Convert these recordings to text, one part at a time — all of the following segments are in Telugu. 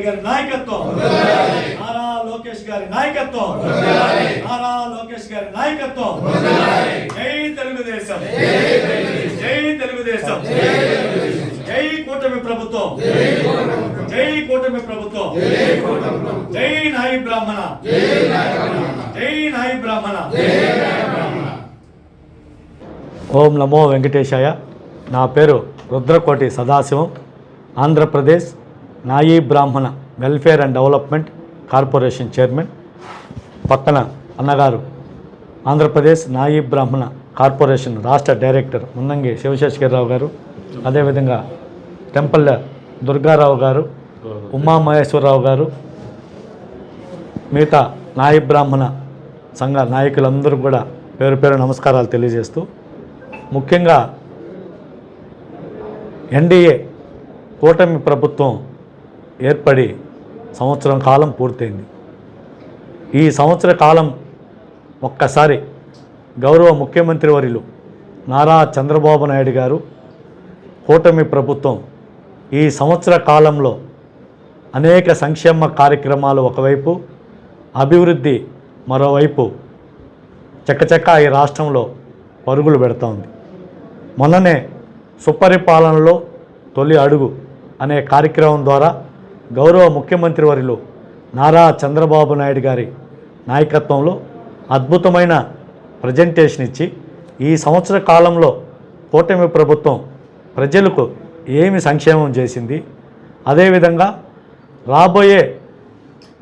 గారి నాయకత్వం. నారా లోకేష్ గారి నాయకత్వం. నారా లోకేష్ గారి నాయకత్వం. జై తెలుగుదేశం. జై తెలుగుదేశం. జై కూటమి ప్రభుత్వం. జై కూటమి ప్రభుత్వం. జై నాయి బ్రాహ్మణ. జై నాయి బ్రాహ్మణ. ఓం నమో వెంకటేశాయ. నా పేరు రుద్రకోటి సదాశివం. ఆంధ్రప్రదేశ్ నాయీ బ్రాహ్మణ welfare and development corporation chairman పక్కన అన్నగారు ఆంధ్రప్రదేశ్ నాయీ బ్రాహ్మణ కార్పొరేషన్ రాష్ట్ర డైరెక్టర్ మున్నంగి శివశేషగిరిరావు గారు అదేవిధంగా టెంపల్ దుర్గారావు గారు ఉమామహేశ్వరరావు గారు మిగతా నాయ బ్రాహ్మణ సంఘ నాయకులందరూ కూడా పేరు పేరు నమస్కారాలు తెలియజేస్తూ ముఖ్యంగా ఎన్డీఏ కూటమి ప్రభుత్వం ఏర్పడి సంవత్సరం కాలం పూర్తయింది. ఈ సంవత్సర కాలం ఒక్కసారి గౌరవ ముఖ్యమంత్రి వర్యులు నారా చంద్రబాబు నాయుడు గారు కూటమి ప్రభుత్వం ఈ సంవత్సర కాలంలో అనేక సంక్షేమ కార్యక్రమాలు ఒకవైపు అభివృద్ధి మరోవైపు చక్కచక్క ఈ రాష్ట్రంలో పరుగులు పెడతా ఉంది మొన్ననే సుపరిపాలనలో తొలి అడుగు అనే కార్యక్రమం ద్వారా గౌరవ ముఖ్యమంత్రి వర్యులు నారా చంద్రబాబు నాయుడు గారి నాయకత్వంలో అద్భుతమైన ప్రజెంటేషన్ ఇచ్చి ఈ సంవత్సర కాలంలో కూటమి ప్రభుత్వం ప్రజలకు ఏమి సంక్షేమం చేసింది? అదేవిధంగా రాబోయే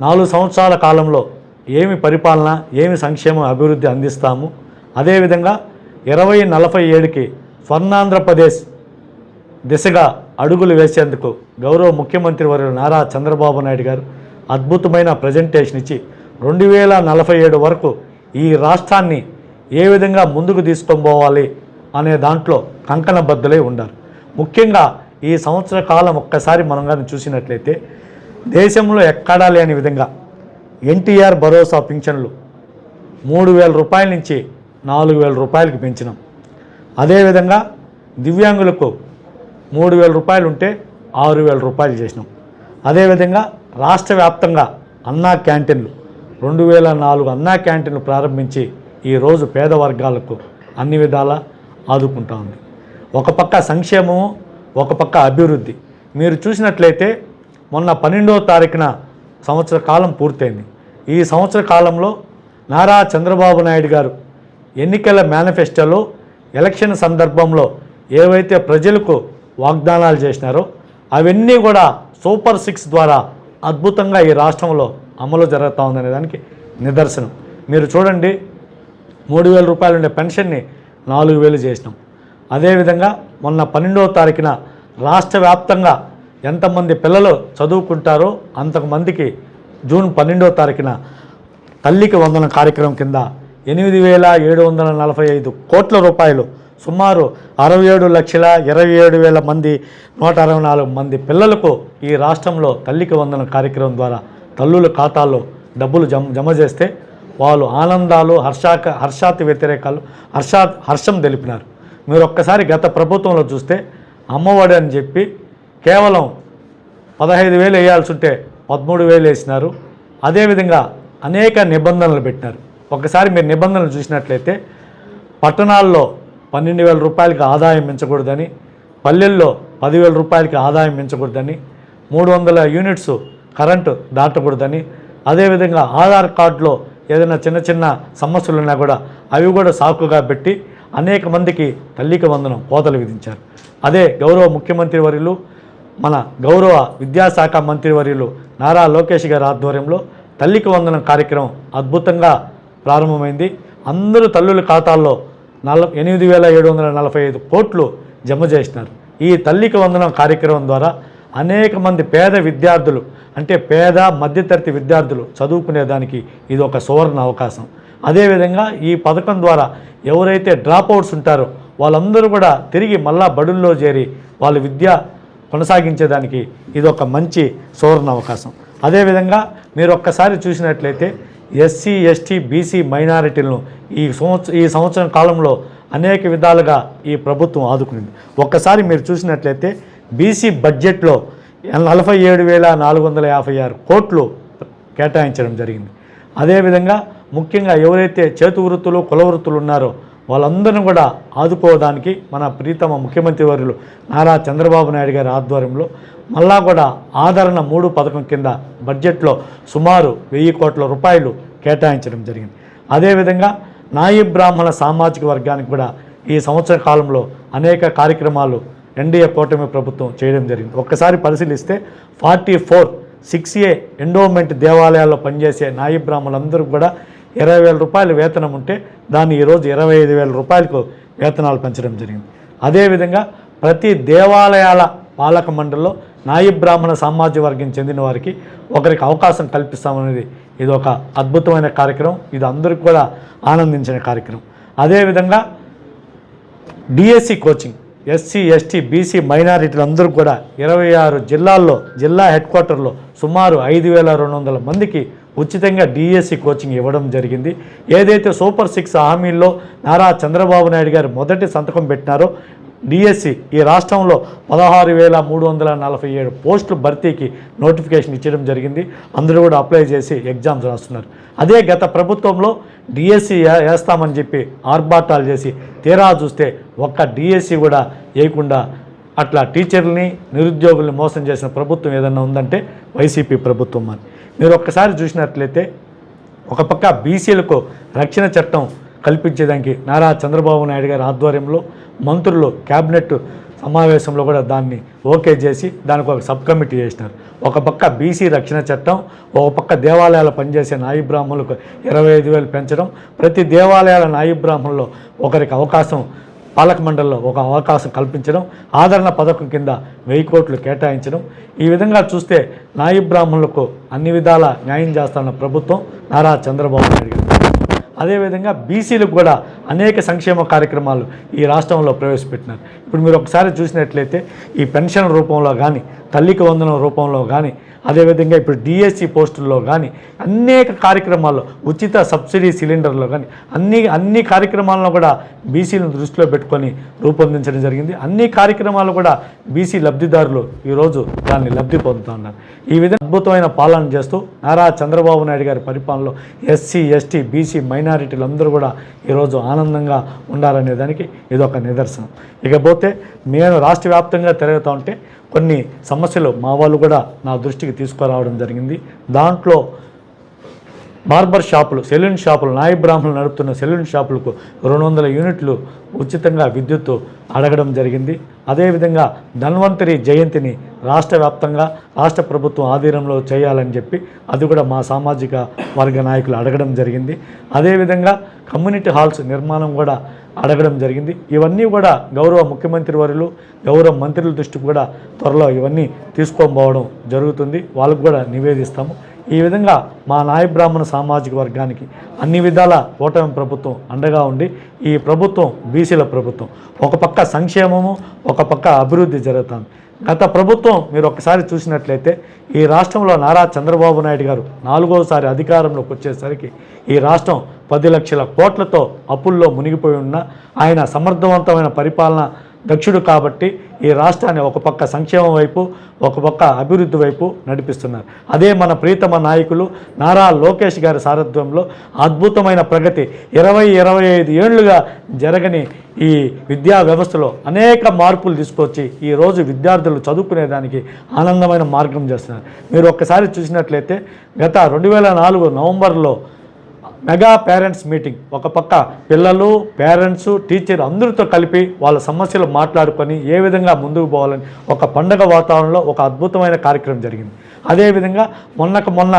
నాలుగు సంవత్సరాల కాలంలో ఏమి పరిపాలన ఏమి సంక్షేమం అభివృద్ధి అందిస్తాము? అదేవిధంగా ఇరవై నలభై ఏడుకి స్వర్ణాంధ్రప్రదేశ్ దిశగా అడుగులు వేసేందుకు గౌరవ ముఖ్యమంత్రి వర్యులు నారా చంద్రబాబు నాయుడు గారు అద్భుతమైన ప్రజెంటేషన్ ఇచ్చి రెండు వేల నలభై ఏడు వరకు ఈ రాష్ట్రాన్ని ఏ విధంగా ముందుకు తీసుకొని పోవాలి అనే దాంట్లో కంకణబద్ధులై ఉండారు ముఖ్యంగా ఈ సంవత్సర కాలం ఒక్కసారి మనం కానీ చూసినట్లయితే దేశంలో ఎక్కడా లేని విధంగా ఎన్టీఆర్ భరోసా పింఛన్లు మూడు వేల రూపాయల నుంచి నాలుగు వేల రూపాయలకి పెంచినాం. అదేవిధంగా దివ్యాంగులకు మూడు వేల రూపాయలు ఉంటే ఆరు వేల రూపాయలు చేసినాం. అదేవిధంగా రాష్ట్ర వ్యాప్తంగా అన్నా క్యాంటీన్లు రెండు వేల నాలుగు అన్నా క్యాంటీన్లు ప్రారంభించి ఈరోజు పేద వర్గాలకు అన్ని విధాలా ఆదుకుంటా ఉంది. ఒక పక్క సంక్షేమము ఒక పక్క అభివృద్ధి. మీరు చూసినట్లయితే మొన్న పన్నెండవ తారీఖున సంవత్సర కాలం పూర్తయింది. ఈ సంవత్సర కాలంలో నారా చంద్రబాబు నాయుడు గారు ఎన్నికల మేనిఫెస్టోలో ఎలక్షన్ సందర్భంలో ఏవైతే ప్రజలకు వాగ్దానాలు చేసినారో. అవన్నీ కూడా సూపర్ సిక్స్ ద్వారా అద్భుతంగా ఈ రాష్ట్రంలో అమలు జరుగుతూ ఉందనే దానికి నిదర్శనం. మీరు చూడండి మూడు వేల రూపాయలు ఉండే పెన్షన్ని నాలుగు వేలు చేసినాం. అదేవిధంగా మొన్న పన్నెండవ తారీఖున రాష్ట్ర వ్యాప్తంగా ఎంతమంది పిల్లలు చదువుకుంటారో అంతకుమందికి జూన్ పన్నెండవ తారీఖున తల్లికి వందన కార్యక్రమం కింద ఎనిమిది వేల ఏడు వందల నలభై ఐదు కోట్ల రూపాయలు సుమారు అరవై ఏడు లక్షల ఇరవై ఏడు వేల మంది నూట అరవై నాలుగు మంది పిల్లలకు ఈ రాష్ట్రంలో తల్లికి వందన కార్యక్రమం ద్వారా తల్లుల ఖాతాల్లో డబ్బులు జమ జమ చేస్తే వాళ్ళు ఆనందాలు హర్షాక హర్షాతి వ్యతిరేకాలు హర్షా హర్షం తెలిపినారు. మీరు ఒక్కసారి గత ప్రభుత్వంలో చూస్తే అమ్మఒడి అని చెప్పి కేవలం పదహైదు వేలు వేయాల్సి ఉంటే పదమూడు వేలు వేసినారు. అదేవిధంగా అనేక నిబంధనలు పెట్టినారు. ఒకసారి మీరు నిబంధనలు చూసినట్లయితే పట్టణాల్లో పన్నెండు వేల రూపాయలకి ఆదాయం పెంచకూడదని పల్లెల్లో పదివేల రూపాయలకి ఆదాయం పెంచకూడదని మూడు వందల యూనిట్స్ కరెంటు దాటకూడదని అదేవిధంగా ఆధార్ కార్డులో ఏదైనా చిన్న చిన్న సమస్యలు ఉన్నా కూడా అవి కూడా సాకుగా పెట్టి అనేక మందికి తల్లికి వందనం కోతలు విధించారు. అదే గౌరవ ముఖ్యమంత్రి వర్యులు మన గౌరవ విద్యాశాఖ మంత్రి వర్యులు నారా లోకేష్ గారి ఆధ్వర్యంలో తల్లికి వందనం కార్యక్రమం అద్భుతంగా ప్రారంభమైంది. అందరూ తల్లుల ఖాతాల్లో నల ఎనిమిది వేల ఏడు వందల నలభై ఐదు కోట్లు జమ చేసినారు. ఈ తల్లికి వందనం కార్యక్రమం ద్వారా అనేక మంది పేద విద్యార్థులు అంటే పేద మధ్యతరగతి విద్యార్థులు చదువుకునేదానికి ఇది ఒక సువర్ణ అవకాశం. అదేవిధంగా ఈ పథకం ద్వారా ఎవరైతే డ్రాప్ అవుట్స్ ఉంటారో వాళ్ళందరూ కూడా తిరిగి మళ్ళా బడుల్లో చేరి వాళ్ళ విద్య కొనసాగించేదానికి ఇది ఒక మంచి సువర్ణ అవకాశం. అదేవిధంగా మీరు ఒక్కసారి చూసినట్లయితే ఎస్సీ ఎస్టీ బీసీ మైనారిటీలను ఈ సంవత్సరం ఈ సంవత్సరం కాలంలో అనేక విధాలుగా ఈ ప్రభుత్వం ఆదుకునింది. ఒక్కసారి మీరు చూసినట్లయితే బీసీ బడ్జెట్లో నలభై ఏడు వేల నాలుగు వందల యాభై ఆరు కోట్లు కేటాయించడం జరిగింది. అదేవిధంగా ముఖ్యంగా ఎవరైతే చేతు వృత్తులు కుల వృత్తులు ఉన్నారో వాళ్ళందరినీ కూడా ఆదుకోవడానికి మన ప్రీతమ ముఖ్యమంత్రి వర్యులు నారా చంద్రబాబు నాయుడు గారి ఆధ్వర్యంలో మళ్ళా కూడా ఆదరణ మూడు పథకం కింద బడ్జెట్లో సుమారు వెయ్యి కోట్ల రూపాయలు కేటాయించడం జరిగింది. అదేవిధంగా నాయి బ్రాహ్మణ సామాజిక వర్గానికి కూడా ఈ సంవత్సర కాలంలో అనేక కార్యక్రమాలు ఎన్డీఏ కూటమి ప్రభుత్వం చేయడం జరిగింది. ఒక్కసారి పరిశీలిస్తే forty four six A endowment దేవాలయాల్లో పనిచేసే నాయి బ్రాహ్మణులందరూ కూడా ఇరవై వేల రూపాయలు వేతనం ఉంటే దాన్ని ఈరోజు ఇరవై ఐదు వేల రూపాయలకు వేతనాలు పెంచడం జరిగింది. అదేవిధంగా ప్రతి దేవాలయాల పాలక మండలిలో నాయి బ్రాహ్మణ సామాజిక వర్గం చెందిన వారికి ఒకరికి అవకాశం కల్పిస్తామనేది ఇది ఒక అద్భుతమైన కార్యక్రమం. ఇది అందరికి కూడా ఆనందించిన కార్యక్రమం. అదేవిధంగా DSC coaching SC ST BC మైనారిటీలు అందరూ కూడా ఇరవై ఆరు జిల్లాల్లో జిల్లా హెడ్ క్వార్టర్లో సుమారు ఐదు వేల రెండు వందల మందికి ఉచితంగా డిఎస్సి కోచింగ్ ఇవ్వడం జరిగింది. ఏదైతే సూపర్ సిక్స్ హామీల్లో నారా చంద్రబాబు నాయుడు గారు మొదటి సంతకం పెట్టినారో డిఎస్సి ఈ రాష్ట్రంలో పదహారు వేల మూడు వందల నలభై ఏడు పోస్టులు భర్తీకి నోటిఫికేషన్ ఇచ్చడం జరిగింది. అందరూ కూడా అప్లై చేసి ఎగ్జామ్స్ రాస్తున్నారు. అదే గత ప్రభుత్వంలో డిఎస్సి వేస్తామని చెప్పి ఆర్భాటాలు చేసి తీరా చూస్తే ఒక్క డిఎస్సి కూడా వేయకుండా అట్లా టీచర్లని నిరుద్యోగుల్ని మోసం చేసిన ప్రభుత్వం ఏదన్నా ఉందంటే వైసీపీ ప్రభుత్వం అని మీరు ఒక్కసారి చూసినట్లయితే ఒక పక్క బీసీలకు రక్షణ చట్టం కల్పించేదానికి నారా చంద్రబాబు నాయుడు గారి ఆధ్వర్యంలో మంత్రులు క్యాబినెట్ సమావేశంలో కూడా దాన్ని ఓకే చేసి దానికి ఒక సబ్ కమిటీ చేసినారు. ఒక పక్క బీసీ రక్షణ చట్టం ఒక పక్క దేవాలయాలు పనిచేసే నాయి బ్రాహ్మణులకు ఇరవై ఐదు వేలు పెంచడం ప్రతి దేవాలయాల నాయి బ్రాహ్మణుల్లో ఒకరికి అవకాశం పాలక మండలిలో ఒక అవకాశం కల్పించడం ఆదరణ పథకం కింద వెయ్యి కోట్లు కేటాయించడం. ఈ విధంగా చూస్తే నాయి బ్రాహ్మణులకు అన్ని విధాల న్యాయం చేస్తున్న ప్రభుత్వం నారా చంద్రబాబు నాయుడు గారు అదేవిధంగా బీసీలకు కూడా అనేక సంక్షేమ కార్యక్రమాలు ఈ రాష్ట్రంలో ప్రవేశపెట్టినారు. ఇప్పుడు మీరు ఒకసారి చూసినట్లయితే ఈ పెన్షన్ రూపంలో కానీ తల్లికి వందనం రూపంలో కానీ అదేవిధంగా ఇప్పుడు డిఎస్సి పోస్టుల్లో కానీ అనేక కార్యక్రమాల్లో ఉచిత సబ్సిడీ సిలిండర్లో కానీ అన్ని అన్ని కార్యక్రమాలను కూడా బీసీలను దృష్టిలో పెట్టుకొని రూపొందించడం జరిగింది. అన్ని కార్యక్రమాలు కూడా బీసీ లబ్ధిదారులు ఈరోజు దాన్ని లబ్ధి పొందుతూ ఉన్నారు. ఈ విధంగా అద్భుతమైన పాలన చేస్తూ నారా చంద్రబాబు నాయుడు గారి పరిపాలనలో ఎస్సీ ఎస్టీ బీసీ మైనారిటీలు అందరూ కూడా ఈరోజు ఆనందంగా ఉండాలనే దానికి ఇదొక నిదర్శనం. ఇకపోతే నేను రాష్ట్ర వ్యాప్తంగా తిరుగుతూ ఉంటే కొన్ని సమస్యలు మా వాళ్ళు కూడా నా దృష్టికి తీసుకురావడం జరిగింది. దాంట్లో బార్బర్ షాపులు సెలూన్ షాపులు నాయ బ్రాహ్మణులు నడుపుతున్న సెలూన్ షాపులకు రెండు వందల యూనిట్లు ఉచితంగా విద్యుత్ అడగడం జరిగింది. అదేవిధంగా ధన్వంతరి జయంతిని రాష్ట్ర వ్యాప్తంగా రాష్ట్ర ప్రభుత్వం ఆధీనంలో చేయాలని చెప్పి అది కూడా మా సామాజిక వర్గ నాయకులు అడగడం జరిగింది. అదేవిధంగా కమ్యూనిటీ హాల్స్ నిర్మాణం కూడా అడగడం జరిగింది. ఇవన్నీ కూడా గౌరవ ముఖ్యమంత్రి వారిలు గౌరవ మంత్రుల దృష్టికి కూడా త్వరలో ఇవన్నీ తీసుకొని జరుగుతుంది. వాళ్ళకు కూడా నివేదిస్తాము. ఈ విధంగా మా నాయ బ్రాహ్మణ సామాజిక వర్గానికి అన్ని విధాల ఓటమి ప్రభుత్వం అండగా ఉండి ఈ ప్రభుత్వం బీసీల ప్రభుత్వం. ఒక పక్క సంక్షేమము ఒక పక్క అభివృద్ధి జరుగుతుంది. గత ప్రభుత్వం మీరు ఒకసారి చూసినట్లయితే ఈ రాష్ట్రంలో నారా చంద్రబాబు నాయుడు గారు నాలుగోసారి అధికారంలోకి వచ్చేసరికి ఈ రాష్ట్రం పది లక్షల కోట్లతో అప్పుల్లో మునిగిపోయి ఉన్న ఆయన సమర్థవంతమైన పరిపాలన దక్షుడు కాబట్టి ఈ రాష్ట్రాన్ని ఒక పక్క సంక్షేమం వైపు ఒక పక్క అభివృద్ధి వైపు నడిపిస్తున్నారు. అదే మన ప్రీతమ నాయకులు నారా లోకేష్ గారి సారథ్యంలో అద్భుతమైన ప్రగతి ఇరవై ఇరవై ఐదు ఏళ్ళుగా జరగని ఈ విద్యా వ్యవస్థలో అనేక మార్పులు తీసుకొచ్చి ఈరోజు విద్యార్థులు చదువుకునేదానికి ఆనందమైన మార్గం చేస్తున్నారు. మీరు ఒక్కసారి చూసినట్లయితే గత రెండు వేల నాలుగు నవంబర్లో మెగా పేరెంట్స్ మీటింగ్. ఒక పక్క పిల్లలు పేరెంట్స్ టీచర్ అందరితో కలిపి వాళ్ళ సమస్యలు మాట్లాడుకొని ఏ విధంగా ముందుకు పోవాలని ఒక పండగ వాతావరణంలో ఒక అద్భుతమైన కార్యక్రమం జరిగింది. అదేవిధంగా మొన్నకు మొన్న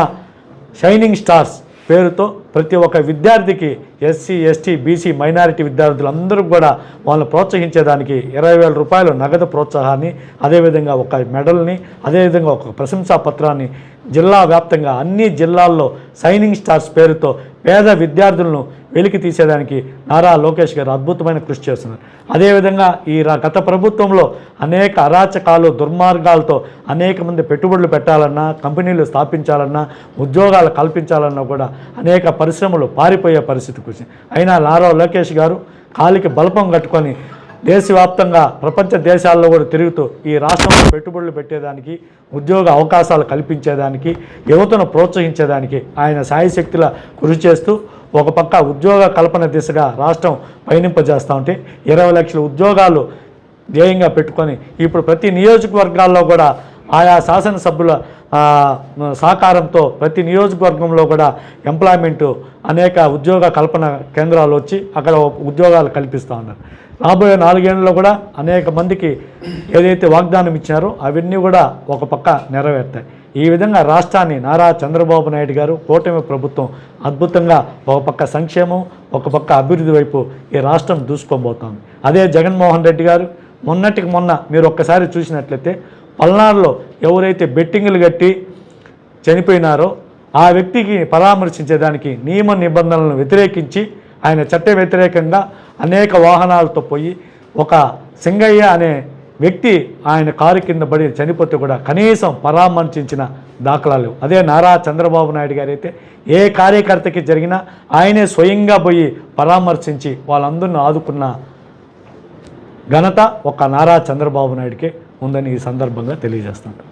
షైనింగ్ స్టార్స్ పేరుతో ప్రతి ఒక్క విద్యార్థికి ఎస్సీ ఎస్టీ బీసీ మైనారిటీ విద్యార్థులందరూ కూడా వాళ్ళని ప్రోత్సహించేదానికి ఇరవై వేల రూపాయలు నగదు ప్రోత్సాహాన్ని అదేవిధంగా ఒక మెడల్ని అదేవిధంగా ఒక ప్రశంసా పత్రాన్ని జిల్లా వ్యాప్తంగా అన్ని జిల్లాల్లో సైనింగ్ స్టార్స్ పేరుతో పేద విద్యార్థులను వెలికి తీసేదానికి నారా లోకేష్ గారు అద్భుతమైన కృషి చేస్తున్నారు. అదేవిధంగా ఈ రా- గత ప్రభుత్వంలో అనేక అరాచకాలు దుర్మార్గాలతో అనేక మంది పెట్టుబడులు పెట్టాలన్నా కంపెనీలు స్థాపించాలన్నా ఉద్యోగాలు కల్పించాలన్నా కూడా అనేక పరిశ్రమలు పారిపోయే పరిస్థితికి వచ్చింది. అయినా నారా లోకేష్ గారు కాలికి బలపం కట్టుకొని దేశవ్యాప్తంగా ప్రపంచ దేశాల్లో కూడా తిరుగుతూ ఈ రాష్ట్రంలో పెట్టుబడులు పెట్టేదానికి ఉద్యోగ అవకాశాలు కల్పించేదానికి యువతను ప్రోత్సహించేదానికి ఆయన సాయశక్తుల కృషి చేస్తూ ఒక పక్క ఉద్యోగ కల్పన దిశగా రాష్ట్రం పయనింపజేస్తూ ఉంటే ఇరవై లక్షల ఉద్యోగాలు ధ్యేయంగా పెట్టుకొని ఇప్పుడు ప్రతి నియోజకవర్గాల్లో కూడా ఆయా శాసనసభ్యుల సహకారంతో ప్రతి నియోజకవర్గంలో కూడా ఎంప్లాయ్మెంటు అనేక ఉద్యోగ కల్పన కేంద్రాలు వచ్చి అక్కడ ఉద్యోగాలు కల్పిస్తూ ఉన్నారు. రాబోయే నాలుగేళ్ళలో కూడా అనేక మందికి ఏదైతే వాగ్దానం ఇచ్చారో అవన్నీ కూడా ఒక పక్క నెరవేరుతాయి. ఈ విధంగా రాష్ట్రాన్ని నారా చంద్రబాబు నాయుడు గారు కూటమి ప్రభుత్వం అద్భుతంగా ఒక పక్క సంక్షేమం ఒక పక్క అభివృద్ధి వైపు ఈ రాష్ట్రం దూసుకోబోతోంది అదే జగన్మోహన్ రెడ్డి గారు మొన్నటికి మొన్న మీరు ఒక్కసారి చూసినట్లయితే పల్నాడులో ఎవరైతే బెట్టింగులు కట్టి చనిపోయినారో ఆ వ్యక్తికి పరామర్శించేదానికి నియమ నిబంధనలను వ్యతిరేకించి ఆయన చట్ట వ్యతిరేకంగా అనేక వాహనాలతో పోయి ఒక సింగయ్య అనే వ్యక్తి ఆయన కారు కింద పడి చనిపోతే కూడా కనీసం పరామర్శించిన దాఖలాలు అదే నారా చంద్రబాబు నాయుడు గారు అయితే ఏ కార్యకర్తకి జరిగినా ఆయనే స్వయంగా పోయి పరామర్శించి వాళ్ళందరిని ఆదుకున్న ఘనత ఒక నారా చంద్రబాబు నాయుడికే ఉందని ఈ సందర్భంగా తెలియజేస్తాను.